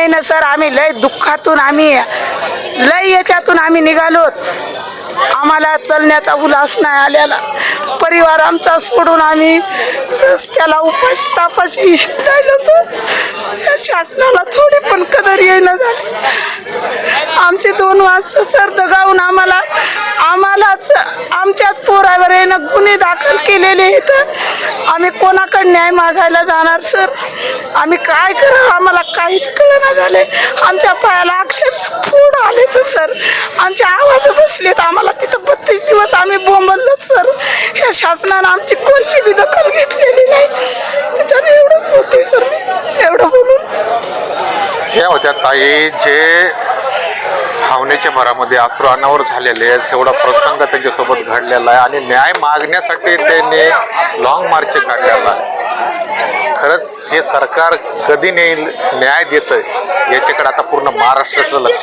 नाही ना सर आम्ही लय दुःखातून आम्ही लय याच्यातून आम्ही निघालोत आम्हाला चलण्याचा उल्हास नाही आलेला. परिवार आमचा सोडून आम्ही रस्त्याला उपाशी तापाशी राहिलो या शासनाला थोडी पण कदर येईना झाली. आमचे दोन माणसं सर दगावून आम्हाला आम्हालाच आमच्याच पोरावर येणं गुन्हे दाखल केलेले आहेत. आम्ही कोणाकडे न्याय मागायला जाणार सर? आम्ही काय करावं? आम्हाला काहीच झाले. आमच्या पायाला अक्षरशः फूड आले तर सर. आमच्या आवाज बसलेत. आम्हाला तिथं बत्तीस दिवस आम्ही बोंबललो सर. या शासनानं आमची कोणची बी दखल घेतलेली नाही. त्याच्याने एवढंच बोलते सर मी. एवढं बोलून. ह्या होत्या ताई जे भावनेच्या भरामध्ये आसरू अनावर झालेले आहेत एवढा प्रसंग त्यांच्यासोबत घडलेला आहे आणि न्याय मागण्यासाठी त्यांनी लॉंग मार्च काढलेला आहे. खरंच हे सरकार कधी नेईल न्याय देतं याच्याकडे आता पूर्ण महाराष्ट्राचं लक्ष